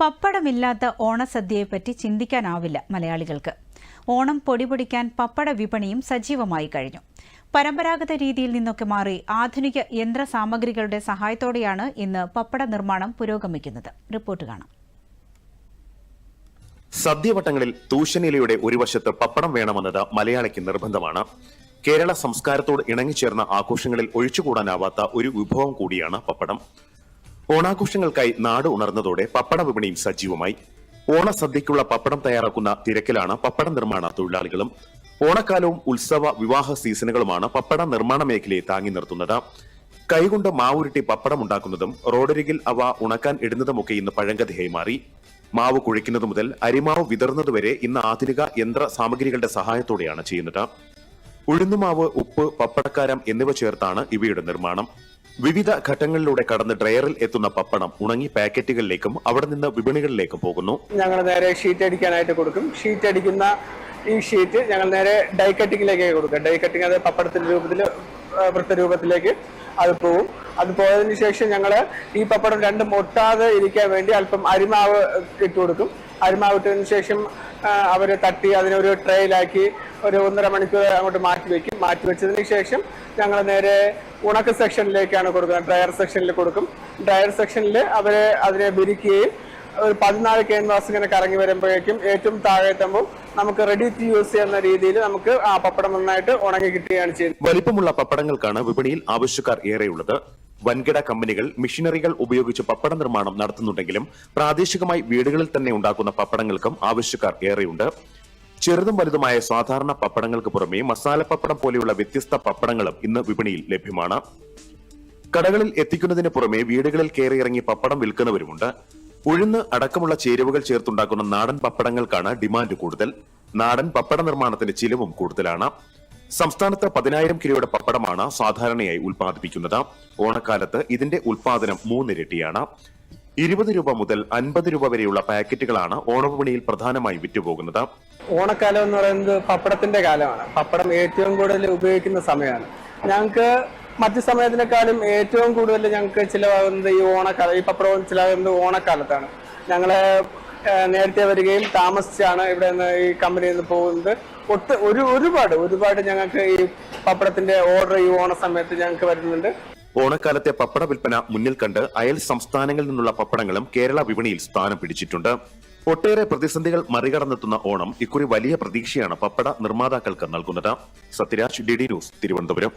പപ്പടമില്ലാത്ത ഓണസദ്യയെപ്പറ്റി ചിന്തിക്കാനാവില്ല മലയാളികൾക്ക്. ഓണം പൊടിപൊടിക്കാൻ പപ്പട വിപണിയും സജീവമായി കഴിഞ്ഞു. പരമ്പരാഗത രീതിയിൽ നിന്നൊക്കെ മാറി ആധുനിക യന്ത്ര സാമഗ്രികളുടെ സഹായത്തോടെയാണ് ഇന്ന് പപ്പട നിർമ്മാണം പുരോഗമിക്കുന്നത്. റിപ്പോർട്ട് കാണാം. സദ്യവട്ടങ്ങളിൽ തൂശനിലയുടെ ഒരു വശത്ത് പപ്പടം വേണമെന്നത് മലയാളിക്ക് നിർബന്ധമാണ്. കേരള സംസ്കാരത്തോട് ഇണങ്ങിച്ചേർന്ന ആഘോഷങ്ങളിൽ ഒഴിച്ചുകൂടാനാവാത്ത ഒരു വിഭവം കൂടിയാണ് പപ്പടം. ഓണാഘോഷങ്ങൾക്കായി നാട് ഉണർന്നതോടെ പപ്പട വിപണിയും സജീവമായി. ഓണസദ്യക്കുള്ള പപ്പടം തയ്യാറാക്കുന്ന തിരക്കിലാണ് പപ്പട നിർമ്മാണ തൊഴിലാളികളും. ഓണക്കാലവും ഉത്സവ വിവാഹ സീസണുകളുമാണ് പപ്പട നിർമ്മാണ മേഖലയെ താങ്ങി നിർത്തുന്നത്. കൈകൊണ്ട് മാവുരുട്ടി പപ്പടം ഉണ്ടാക്കുന്നതും റോഡരികിൽ അവ ഉണക്കാൻ ഇടുന്നതുമൊക്കെ ഇന്ന് പഴങ്കഥയായി മാറി. മാവ് കുഴിക്കുന്നത് മുതൽ അരിമാവ് വിതറുന്നതുവരെ ഇന്ന് ആധുനിക യന്ത്ര സാമഗ്രികളുടെ സഹായത്തോടെയാണ് ചെയ്യുന്നത്. ഉഴുന്നുമാവ് ഉപ്പ് പപ്പടക്കാരം എന്നിവ ചേർത്താണ് ഇവയുടെ നിർമ്മാണം. വിവിധ ഘട്ടങ്ങളിലൂടെ കടന്ന് ഡ്രയറിൽ എത്തുന്ന പപ്പടം ഉണങ്ങി പാക്കറ്റുകളിലേക്കും അവിടെ നിന്ന് വിപണികളിലേക്കും പോകുന്നു. ഞങ്ങൾ നേരെ ഷീറ്റ് അടിക്കാനായിട്ട് കൊടുക്കും. ഷീറ്റ് അടിക്കുന്ന ഈ ഷീറ്റ് ഞങ്ങൾ നേരെ ഡൈ കട്ടിങ്ങിലേക്ക് കൊടുക്കുക ഡൈ കട്ടിങ് അത് പപ്പടത്തിന്റെ രൂപത്തിൽ വൃത്തരൂപത്തിലേക്ക് അത് പോവും അത് പോയതിനു ശേഷം ഞങ്ങൾ ഈ പപ്പടം രണ്ടും ഒട്ടാതെ ഇരിക്കാൻ വേണ്ടി അല്പം അരിമാവ് ഇട്ട് കൊടുക്കും. അരിമാവ് ഇട്ടതിന് ശേഷം അവർ തട്ടി അതിനൊരു ട്രേയിലാക്കി ഒരു ഒന്നര മണിക്കൂർ അങ്ങോട്ട് മാറ്റി വെക്കും. മാറ്റി വെച്ചതിന് ശേഷം ഞങ്ങൾ നേരെ ഉണക്ക് സെക്ഷനിലേക്കാണ് കൊടുക്കുന്നത്. ഡ്രയർ സെക്ഷനിൽ കൊടുക്കും. ഡ്രയർ സെക്ഷനിൽ അവരെ അതിനെ വിരിക്കുകയും ഒരു പതിനാല് ക്യാൻവാസ് ഇങ്ങനെ കറങ്ങി വരുമ്പോഴേക്കും ഏറ്റവും താഴെ എത്തുമ്പോൾ നമുക്ക് റെഡി ടു യൂസ് ചെയ്യുന്ന രീതിയിൽ നമുക്ക് ആ പപ്പടം നന്നായിട്ട് ഉണങ്ങി കിട്ടുകയാണ് ചെയ്യുന്നത്. വലിപ്പമുള്ള പപ്പടങ്ങൾക്കാണ് വിപണിയിൽ ആവശ്യക്കാർ ഏറെയുള്ളത്. വൻകിട കമ്പനികൾ മെഷീനറികൾ ഉപയോഗിച്ച് പപ്പട നിർമ്മാണം നടത്തുന്നുണ്ടെങ്കിലും പ്രാദേശികമായി വീടുകളിൽ തന്നെ ഉണ്ടാക്കുന്ന പപ്പടങ്ങൾക്കും ആവശ്യക്കാർ ഏറെയുണ്ട്. ചെറുതും വലുതുമായ സാധാരണ പപ്പടങ്ങൾക്ക് പുറമെ മസാല പപ്പടം പോലെയുള്ള വ്യത്യസ്ത പപ്പടങ്ങളും ഇന്ന് വിപണിയിൽ ലഭ്യമാണ്. കടകളിൽ എത്തിക്കുന്നതിന് പുറമെ വീടുകളിൽ കയറിയിറങ്ങി പപ്പടം വിൽക്കുന്നവരുമുണ്ട്. ഉഴുന്ന് അടക്കമുള്ള ചേരുവകൾ ചേർത്തുണ്ടാക്കുന്ന നാടൻ പപ്പടങ്ങൾക്കാണ് ഡിമാൻഡ് കൂടുതൽ. നാടൻ പപ്പട നിർമ്മാണത്തിന്റെ ചിലവും കൂടുതലാണ്. സംസ്ഥാനത്ത് പതിനായിരം കിലോയുടെ പപ്പടമാണ് സാധാരണയായി ഉൽപ്പാദിപ്പിക്കുന്നത്. ഓണക്കാലത്ത് ഇതിന്റെ ഉൽപാദനം മൂന്നിരട്ടിയാണ്. ഇരുപത് രൂപ മുതൽ അൻപത് രൂപ വരെയുള്ള പാക്കറ്റുകളാണ് ഓണവിപണിയിൽ പ്രധാനമായി വിറ്റുപോകുന്നത്. ഓണക്കാലം എന്ന് പറയുന്നത് പപ്പടത്തിന്റെ കാലമാണ്. പപ്പടം ഏറ്റവും കൂടുതൽ ഉപയോഗിക്കുന്ന സമയമാണ്. ഞങ്ങൾക്ക് മറ്റു സമയത്തിനേക്കാളും ഏറ്റവും കൂടുതൽ ഞങ്ങൾക്ക് ചിലവാകുന്നത് ഈ ഓണക്കാലം ഈ പപ്പടം ചിലവാകുന്നത് ഓണക്കാലത്താണ്. ഞങ്ങൾ നേരത്തെ വരികയും താമസിച്ചാണ് ഇവിടെ നിന്ന് ഈ കമ്പനിയിൽ നിന്ന് പോകുന്നത്. ഒട്ട് ഒരു ഒരുപാട് ഒരുപാട് ഞങ്ങൾക്ക് ഈ പപ്പടത്തിന്റെ ഓർഡർ ഈ ഓണ സമയത്ത് ഞങ്ങൾക്ക് വരുന്നുണ്ട്. ഓണക്കാലത്തെ പപ്പട വിൽപ്പന മുന്നിൽ കണ്ട് അയൽ സംസ്ഥാനങ്ങളിൽ നിന്നുള്ള പപ്പടങ്ങളും കേരള വിപണിയിൽ സ്ഥാനം പിടിച്ചിട്ടുണ്ട്. ഒട്ടേറെ പ്രതിസന്ധികൾ മറികടന്നെത്തുന്ന ഓണം ഇക്കുറി വലിയ പ്രതീക്ഷയാണ് പപ്പട നിർമ്മാതാക്കൾക്ക് നൽകുന്നത്. Sathyaraj D news Thiruvananthapuram.